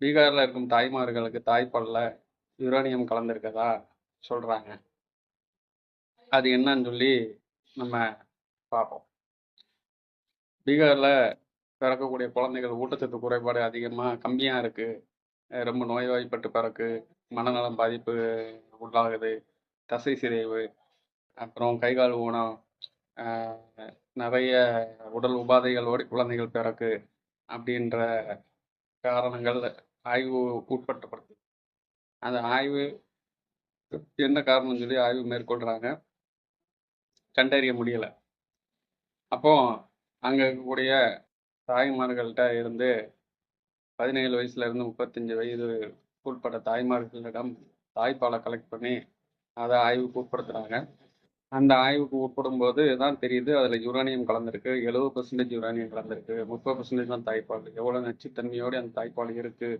பீகாரில் இருக்கும் தாய்மார்களுக்கு தாய்ப்பால்ல யுரேனியம் கலந்துருக்கதா சொல்கிறாங்க அது என்னன்னு சொல்லி நம்ம பார்ப்போம். பீகாரில் பிறக்கக்கூடிய குழந்தைகள் ஊட்டச்சத்து குறைபாடு அதிகமாக கம்மியாக இருக்குது ரொம்ப நோய்வாய்ப்பட்டு பிறக்கு. மனநலம் பாதிப்பு உள்ளாகுது. தசை சிதைவு, அப்புறம் கை, கால் ஊனம், நிறைய உடல் உபாதைகளோடு குழந்தைகள் பிறக்கு. அப்படின்ற காரணங்கள் ஆய்வு உட்படுத்தப்படுது. அந்த ஆய்வு என்ன காரணம்னு சொல்லி ஆய்வு மேற்கொள்கிறாங்க கண்டறிய முடியலை. அப்போ அங்கே இருக்கக்கூடிய தாய்மார்கள்ட்ட இருந்து 17 வயசுல இருந்து 35 வயது உட்பட தாய்மார்களிடம் தாய்ப்பாலை கலெக்ட் பண்ணி, அதை ஆய்வுக்கு உட்படுத்துகிறாங்க அந்த ஆய்வுக்கு உட்படும் போது தான் தெரியுது, அதுல யுரானியம் கலந்திருக்கு. எழுபது பர்சன்டேஜ் யுரானியம் கலந்திருக்கு. 30% தான் தாய்ப்பால். எவ்வளோ நச்சுத்தன்மையோட அந்த தாய்ப்பால் இருக்கு.